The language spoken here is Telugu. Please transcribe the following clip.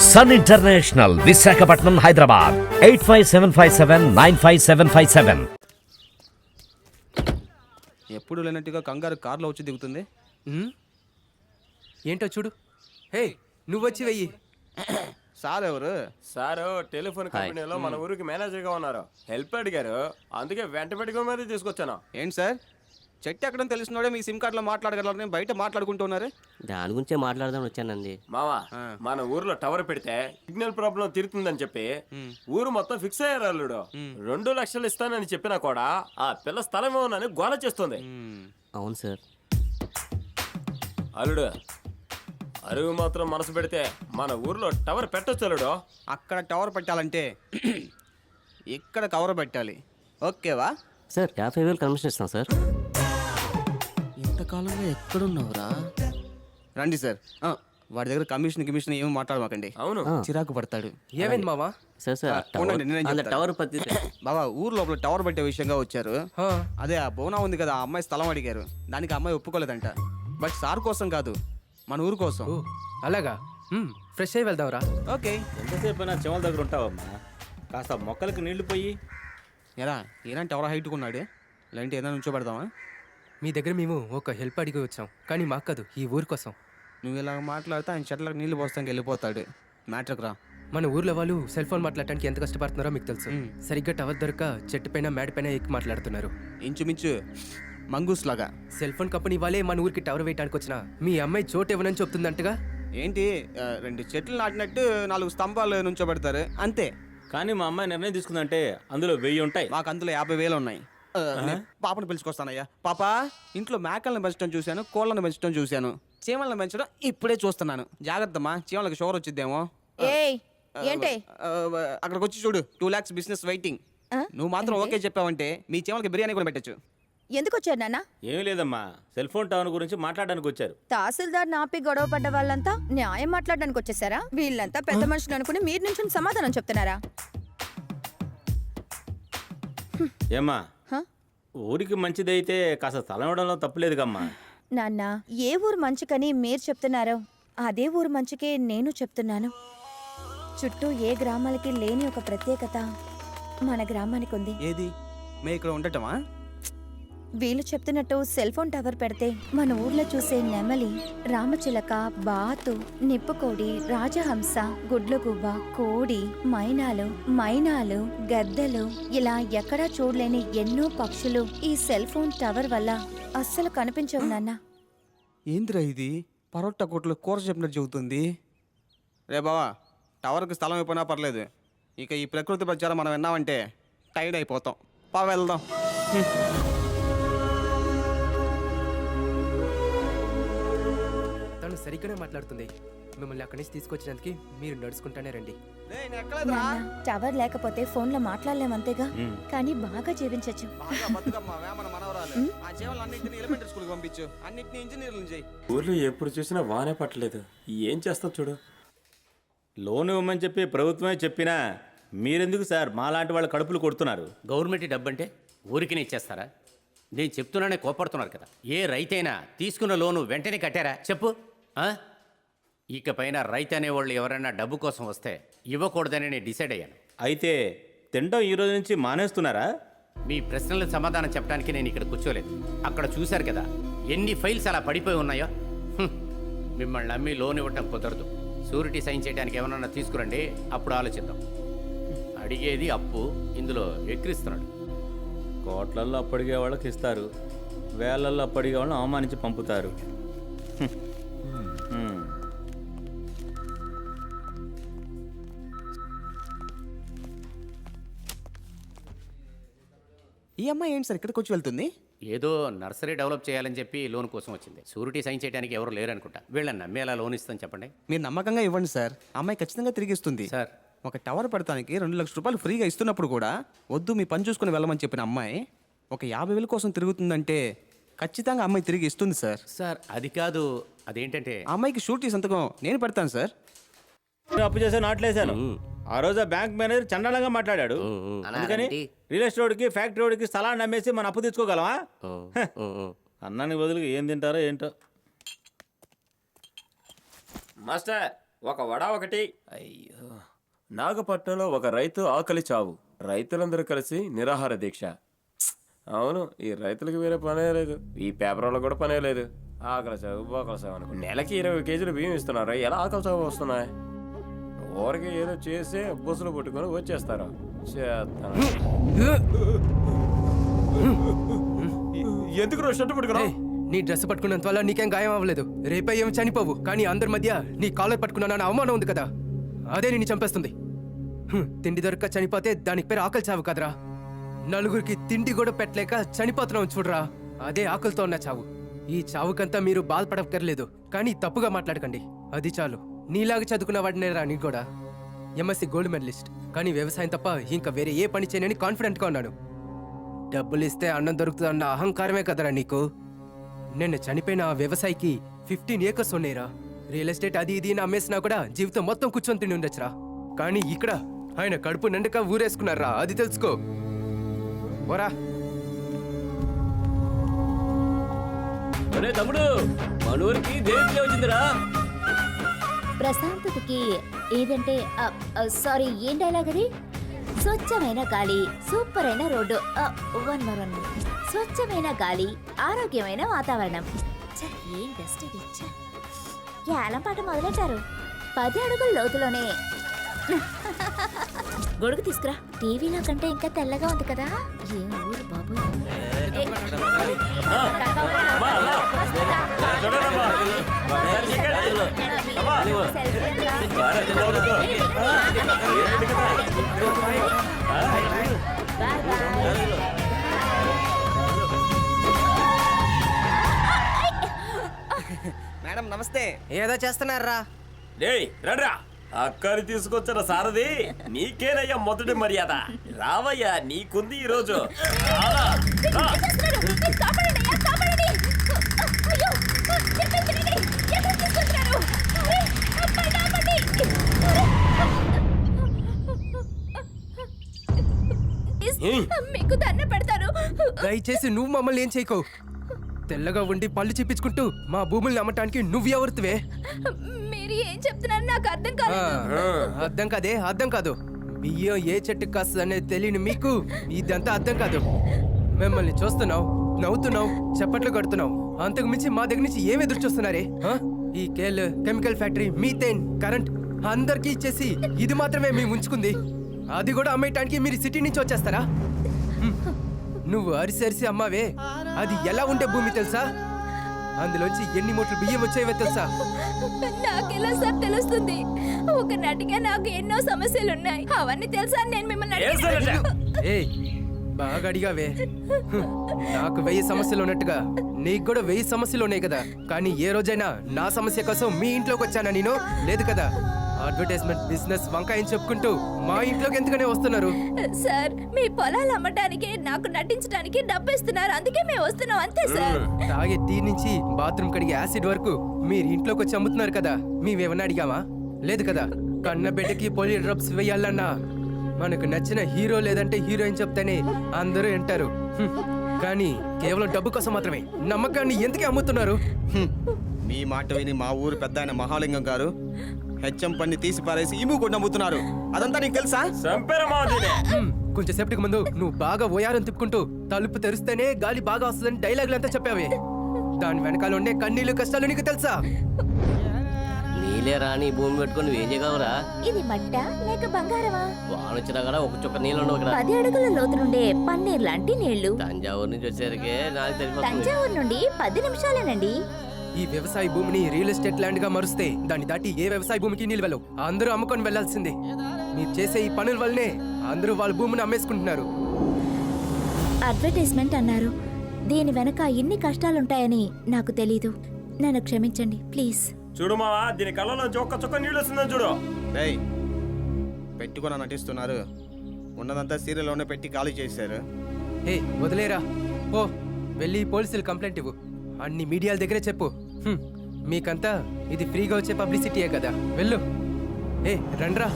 Sun International Visakhapatnam Hyderabad eight five seven five seven nine five seven five seven ఎప్పుడు లేనట్టుగా కంగారు కార్లో వచ్చి దిగుతుంది. ఉమ్? ఏంటో చూడు. హే నువ్వు వచ్చి వెయ్యి. సార్ ఎవరు? సారు టెలిఫోన్ కంపెనీలో మన ఊరికి మేనేజర్గా ఉన్నారు. హెల్ప్ అడిగారు. అందుకే వెంట పెట్టుకుని మరీ తీసుకొచ్చాను. ఏంటి సార్? చెట్టు ఎక్కడం తెలిసినోడే మీ సిమ్ కార్డులో మాట్లాడగలరని బయట మాట్లాడుకుంటున్నారు దాని గురించే మాట్లాడదాం వచ్చానండి. మావా మన ఊర్లో టవర్ పెడితే సిగ్నల్ ప్రాబ్లం తీరుతుందని చెప్పి ఊరు మొత్తం ఫిక్స్ అయ్యారు అల్లుడు. రెండు లక్షలు ఇస్తానని చెప్పినా కూడా ఆ పిల్ల స్థలం ఇవ్వనని గోల చేస్తుంది. అవును సార్. అల్లుడు అరువు మాత్రం మనసు పెడితే మన ఊర్లో టవర్ పెట్టొచ్చు అల్లుడు. అక్కడ టవర్ పెట్టాలంటే ఇక్కడ కవర్ పెట్టాలి. ఓకేవా? సార్ యాభై వేలు కమిషన్ ఇస్తాం సార్. ఇంతకాలంగా ఎక్కడున్నావురా? రండి సార్. వాడి దగ్గర కమిషన్ కమిషన్ ఏమి మాట్లాడమాకండి. అవును. చిరాకు పడతాడు. ఏమైంది మావా? సార్ సార్ టవర్ పత్తి బాబా ఊరు లోపల టవర్ పట్టే విషయంగా వచ్చారు. అదే ఆ బోనా ఉంది కదా ఆ అమ్మాయి స్థలం అడిగారు. దానికి అమ్మాయి ఒప్పుకోలేదంట. బట్ సార్ కోసం కాదు మన ఊరు కోసం. అలాగా? ఫ్రెష్ అయ్యి వెళ్దాంరా. ఓకే. ఎంతసేపు అయినా చెవల దగ్గర ఉంటావమ్మా కాస్త మొక్కలకు నీళ్ళు పోయి. ఎలా ఏనా టవర్ హైట్కున్నాడు లేదంటే ఏదైనా నుంచో మీ దగ్గర మేము ఒక హెల్ప్ అడిగి వచ్చాం కానీ మాకు కాదు ఈ ఊరి కోసం. నువ్వు ఇలా మాట్లాడితే ఆయన చెట్లకు నీళ్ళు పోస్తానికి వెళ్ళిపోతాడు. మ్యాట్రకు రా. మన ఊర్లో వాళ్ళు సెల్ ఫోన్ మాట్లాడటానికి ఎంత కష్టపడుతున్నారో మీకు తెలుసు. సరిగ్గా టవర్ దొరక చెట్టు పైన మేడ పైన ఎక్కి మాట్లాడుతున్నారు. ఇంచుమించు మంగూస్ లాగా. సెల్ ఫోన్ కంపెనీ వాళ్ళే మన ఊరికి టవర్ వేయడానికి వచ్చిన మీ అమ్మాయి చోటు ఇవ్వనని చెప్తుందంటగా? ఏంటి? ఆ, రెండు చెట్లు నాటినట్టు నాలుగు స్తంభాలు నుంచో పెడతారు అంతే. కానీ మా అమ్మాయి నిర్ణయం తీసుకుందంటే అందులో వెయ్యి ఉంటాయి. మాకు అందులో యాభై వేలు ఉన్నాయి. నేను పాపను పిలుచుకొస్తానయ్యా పాప ఇంట్లో మేకలను పెంచడం చూశాను కోళ్ళను పెంచడం చూశాను. చీమలను పెంచడం ఇప్పుడే చూస్తున్నాను. జాగ్రత్తమ్మా చీమలకు షోర్ వచ్చిద్దేమో. ఏయ్ ఏంటే? ఆ, అక్కడికి వచ్చి చూడు టూ ల్యాక్స్ బిజినెస్ వెయిటింగ్? నువ్వు మాత్రం ఓకే చెప్పావంటే మీ చీమలకి బిర్యానీ కూడా పెట్టచ్చు. ఎందుకు వచ్చారు నాన్న? ఏమీ లేదమ్మా సెల్ ఫోన్ టవర్ గురించి మాట్లాడడానికి వచ్చారు. తహసీల్దార్ నాపి గొడవ పడ్డ వాళ్ళంతా న్యాయం మాట్లాడడానికి వచ్చేసారా? వీళ్ళంతా పెద్ద మనుషులు అనుకుని మీరు నుంచి సమాధానం చెప్తున్నారా? ఏమ్మా? ఊరికి మంచిదైతే కాస్త స్థలం ఇవ్వడంలో తప్పులేదు కమ్మా నాన్న ఏ ఊరు మంచికని మీరు చెప్తున్నారో అదే ఊరు మంచికే నేను చెప్తున్నాను. చుట్టూ ఏ గ్రామాలకి లేని ఒక ప్రత్యేకత మన గ్రామానికి ఉంది ఏది? మే ఇక్కడ ఉండటమా? వీళ్ళు చెప్తున్నట్టు సెల్ ఫోన్ టవర్ పెడితే మన ఊర్లో చూసే నెమలి రామచిలక బాతు నిప్పుకోడి రాజహంస గుడ్లగువ్వ కోడి మైనాలు మైనాలు గద్దలు ఇలా ఎక్కడా చూడలేని ఎన్నో పక్షులు ఈ సెల్ ఫోన్ టవర్ వల్ల అస్సలు కనిపించవు నాన్న. ఏందిరా ఇది? పరోటా కొట్లు కూర చెప్పినట్టు చెబుతుంది. రే బావా టవర్కి స్థలం అయిపోయినా పర్లేదు. ఇక ఈ ప్రకృతి ప్రచారం మనం విన్నామంటే టైర్డ్ అయిపోతాం. పా వెళ్దాం. తను సరిగ్గానే మాట్లాడుతుంది. మిమ్మల్ని అక్కడి నుంచి తీసుకొచ్చినందుకు మీరు నడుచుకుంటానే రండి. నాన్న, టవర్ లేకపోతే ఫోన్లో మాట్లాడలేమంతేగా. కానీ బాగా జీవించచ్చు బాగా బతుకమ్మ వేమన మనవరాలు. ఆ జీవాలు అన్నింటినీ ఎలిమెంటరీ స్కూల్కి పంపించు. అన్నింటినీ ఇంజనీర్లు చేయి. ఊర్లో ఎప్పుడు చూసినా వానే పట్టలేదు. ఏం చేస్తావు చూడు. లోన్ ఇవ్వమని చెప్పి ప్రభుత్వమే చెప్పినా మీరెందుకు సార్ మాలాంటి వాళ్ళ కడుపులు కొడుతున్నారు? గవర్నమెంట్ డబ్బంటే ఊరికినే ఇచ్చేస్తారా? నేను చెప్తున్నానే కోపడుతున్నారు కదా. ఏ రైతైనా తీసుకున్న లోను వెంటనే కట్టారా? చెప్పు? ఇకపైన రైతు అనేవాళ్ళు ఎవరైనా డబ్బు కోసం వస్తే ఇవ్వకూడదని నేను డిసైడ్ అయ్యాను. అయితే తినడం ఈ రోజు నుంచి మానేస్తున్నారా? మీ ప్రశ్నలకు సమాధానం చెప్పడానికి నేను ఇక్కడ కూర్చోలేదు. అక్కడ చూశారు కదా ఎన్ని ఫైల్స్ అలా పడిపోయి ఉన్నాయో? హ్మ్. మిమ్మల్ని నమ్మి లోన్ ఇవ్వటం కుదరదు. షూరిటీ సైన్ చేయడానికి ఏమన్నా తీసుకురండి అప్పుడు ఆలోచిద్దాం. అడిగేది అప్పు ఇందులో ఎక్కిరిస్తున్నాడు. కోట్లల్లో అప్పడిగే వాళ్ళకి ఇస్తారు వేలల్లో అప్పడిగే వాళ్ళని అవమానించి పంపుతారు. హ్మ్. ఈ అమ్మాయి ఏంటి సార్ ఇక్కడికి వచ్చి వెళ్తుంది? ఏదో నర్సరీ డెవలప్ చేయాలని చెప్పి లోన్ కోసం వచ్చింది. షూరిటీ సైన్ చేయడానికి ఎవరు లేరనుకుంటా. వీళ్ళని నమ్మేలా లోన్ ఇస్తాను చెప్పండి. మీరు నమ్మకంగా ఇవ్వండి సార్. అమ్మాయి ఖచ్చితంగా తిరిగి ఇస్తుంది. సార్. ఒక టవర్ పెడతానికి రెండు లక్షల రూపాయలు ఫ్రీగా ఇస్తున్నప్పుడు కూడా వద్దు మీ పని చూసుకుని వెళ్ళమని చెప్పిన అమ్మాయి ఒక యాభై వేల కోసం తిరుగుతుందంటే ఖచ్చితంగా అమ్మాయి తిరిగి ఇస్తుంది సార్. సార్ అది కాదు. అదేంటంటే ఆ అమ్మాయికి షూరిటీ సంతకం నేను పెడతాను సార్. అప్పు చేసే నాట్లేశాను ఆ రోజు ఆ బ్యాంక్ మేనేజర్ చండాలంగా మాట్లాడాడు. అందుకని రియల్ ఎస్టేట్ రోడ్కి ఫ్యాక్టరీ రోడ్కి స్థలాన్ని అమ్మేసి మన అప్పు తీసుకోగలమా? హ. అన్నానికి బదులు ఏం తింటారో ఏంటో. మాస్టర్ ఒక వడ ఒకటి. అయ్యో. నాగపట్నంలో ఒక రైతు ఆకలి చావు. రైతులందరూ కలిసి నిరాహార దీక్ష. ప్స్. అవును ఈ రైతులకు వేరే పనే లేదు. ఈ పేపర్ వాళ్ళకి కూడా పనే లేదు. ఆకలి చావు బోకలి చావు అనుకో నెలకి ఇరవై కేజీలు బియ్యం ఇస్తున్నారు? ఎలా ఆకలి చావు వస్తున్నాయి? ఊరికి ఏదో చేసి బుసలు పట్టుకొని వచ్చేస్తారు. చేస్తాను. ఎందుకు రో షర్ట్ పట్టుకున్నావు? నీ డ్రెస్ పట్టుకున్నంత వల్ల నీకేం గాయం అవ్వలేదు. రేపే ఏం చనిపోవు కానీ అందరి మధ్య నీ కాలర్ పట్టుకున్నానన్న అవమానం ఉంది కదా. అదే నిన్ను చంపేస్తుంది. హ్మ్, తిండి దొరక్క చనిపోతే దానికి పేరు ఆకలి చావు కదరా. నలుగురికి తిండి కూడా పెట్టలేక చనిపోతున్నావు చూడరా. అదే ఆకలితో ఉన్న చావు. ఈ చావుకంతా మీరు బాధపడక్కర్లేదు కానీ తప్పుగా మాట్లాడకండి. అది చాలు. నీలాగా చదువుకున్న వాడినే రా నీకు కూడా. ఎంఎస్సి గోల్డ్ మెడలిస్ట్ కానీ వ్యవసాయం తప్ప ఇంకా వేరే ఏ పని చేయనని కాన్ఫిడెంట్గా ఉన్నాను. డబ్బులు ఇస్తే అన్నం దొరుకుతుందన్న అహంకారమే కదరా నీకు. నిన్న చనిపోయిన ఆ వ్యవసాయికి ఫిఫ్టీన్ ఏకర్స్ ఉన్నాయిరా. రియల్ ఎస్టేట్ అది ఇది అమ్మేసినా కూడా జీవితం మొత్తం కూర్చొని తిని ఉండొచ్చురా. కానీ ఇక్కడ ఆయన కడుపు నిండుక ఊరేసుకున్నారా అది తెలుసుకో. ఓరా తమ్ముడు మనూరికి దేవుడి వచ్చిందిరా? ప్రశాంతతకి ఏదంటే సారీ ఏం డైలాగ్ అది? స్వచ్ఛమైన గాలి సూపర్ అయిన రోడ్డు వన్ మోర్ వన్ స్వచ్ఛమైన గాలి ఆరోగ్యమైన వాతావరణం. ఏం బెస్ట్ ఇది. ఏలం పాట మొదలెట్టారు? పది అడుగుల లోతులోనే. గొడుగు తీసుకురా. టీవీలో కంటే ఇంకా తెల్లగా ఉంది కదా. ఏం ఊరు బాబు మేడం నమస్తే. ఏదో చేస్తున్నారా? డేయ్ రండ్రా. అక్కని తీసుకొచ్చిన సారది నీకేనయ్యా మొదటి మర్యాద. రావయ్యా నీకుంది ఈ మీకు దండ పెడతారు దయచేసి నువ్వు మమ్మల్ని ఏం చేయకో. తెల్లగా ఉండి పళ్ళు చెప్పించుకుంటూ మా భూముల్ని అమ్మటానికి నువ్వు ఎవరివే మీరు ఏం చెప్తున్నారు నాకు అర్థం ఆ, అర్థం కాదే అర్థం కాదు. బియ్యం ఏ చెట్టుకు కాస్తుంది అనేది తెలియని మీకు ఇదంతా అర్థం కాదు. మిమ్మల్ని చూస్తున్నావు నవ్వుతున్నావు చప్పట్లు కడుతున్నావు. అంతకు మించి మా దగ్గర నుంచి ఏం ఎదురు చూస్తున్నారే? ఈ కేల్ కెమికల్ ఫ్యాక్టరీ మీథేన్ కరెంట్ అందరికీ ఇచ్చేసి ఇది మాత్రమే మేము ఉంచుకుంది. అది కూడా అమ్మేయటానికి మీరు సిటీ నుంచి వచ్చేస్తారా. నువ్వు అరిసి అరిసి అమ్మావే. అది ఎలా ఉండే భూమి తెలుసా? అందులోంచి ఎన్ని మూటలు బియ్యం వచ్చేవో తెలుసా? నాకెలా సార్ తెలుస్తుంది? ఒక నటిగా నాకు ఎన్నో సమస్యలు ఉన్నాయి అవన్నీ తెలుసా నేను మిమ్మల్ని ఏం బాగా అడిగావే. నాకు వెయ్యి సమస్యలు ఉన్నట్టుగా. నీకు కూడా వెయ్యి సమస్యలు ఉన్నాయి కదా. కానీ ఏ రోజైనా నా సమస్య కోసం మీ ఇంట్లోకి వచ్చానా నేను? లేదు కదా? అడ్వర్టైజ్మెంట్ బిజినెస్ వంకాయని చెప్పుకుంటూ మా ఇంట్లోకి ఎందుకనే వస్తున్నారు? సార్ మీ పొలాలు అమ్మటానికి నాకు నటించడానికి డబ్బు ఇస్తున్నారు అందుకే మేము వస్తున్నాం. అంతే సార్. తాగే టీ నుంచి బాత్రూమ్ కడిగే యాసిడ్ వరకు మీరు ఇంట్లోకి వచ్చి అమ్ముతున్నారు కదా. మేమేమన్నా అడిగామా? లేదు కదా. కన్న బిడ్డకి పోలి డ్రప్స్ వేయాలన్నా. మనకు నచ్చిన హీరో లేదంటే హీరోయిన్ చెప్తేనే అందరూ వింటారు. కానీ కేవలం డబ్బు కోసం మాత్రమే. నమ్మకాన్ని ఎందుకే అమ్ముతున్నారు. మీ మాట విని మా ఊరు పెద్ద ఆయన మహాలింగం గారు. హెచ్ఎం పన్ని తీసి పారేసి ఇము కూడా నమ్ముతున్నారు. అదంతా నీకు తెలుసా. కొంచెం సేపటికి ముందు నువ్వు బాగా ఓయారం తిప్పుకుంటూ తలుపు తెరిస్తేనే గాలి బాగా వస్తుందని డైలాగులు అంతా చెప్పావే. దాని వెనకాల ఉండే కన్నీళ్ళు కష్టాలు నీకు తెలుసా? నీలే రాని భూమి పెట్టుకొని నువ్వేం చేయగలరా ఇది మట్ట లేక బంగారమా? వాన వచ్చినా కూడా ఒక చుక్క నీళ్ళు ఉండవు ఇక్కడ. పది అడుగుల లోతు నుండే పన్నీర్ లాంటి నీళ్ళు తంజావూరు నుంచి వచ్చేసరికి నాకు తంజావూరు నుండి పది నిమిషాలేనండి. ఈ వ్యవసాయ భూమిని రియల్ ఎస్టేట్ ల్యాండ్గా మరుస్తే దాన్ని దాటి ఏ వ్యవసాయ భూమికి నిల్వలు? అందరూ అమ్ముకొని వెళ్ళాల్సిందే మీరు చేసే ఈ పనుల వల్లనే అందరూ వాళ్ళ భూమిని అమ్మేసుకుంటున్నారు. అడ్వర్టైజ్మెంట్ అన్నారు. దీని వెనక ఇన్ని కష్టాలుంటాయని నాకు తెలీదు. నన్ను క్షమించండి ప్లీజ్. చూడు మావా దీని కళ్ళలోంచి ఒక్క చుక్క నీళ్ళు వస్తుందని చూడు. రేయ్ పెట్టుకుని నటిస్తున్నారు. ఉన్నదంతా సీరియల్లోనే పెట్టి ఖాళీ చేశారు. హే వదిలేరా? పో వెళ్ళి పోలీసులు కంప్లైంట్ ఇవ్వు. అన్ని మీడియాల దగ్గరే చెప్పు. మీకంతా ఇది ఫ్రీగా వచ్చే పబ్లిసిటీయే కదా. వెళ్ళు. ఏ రండ్రా.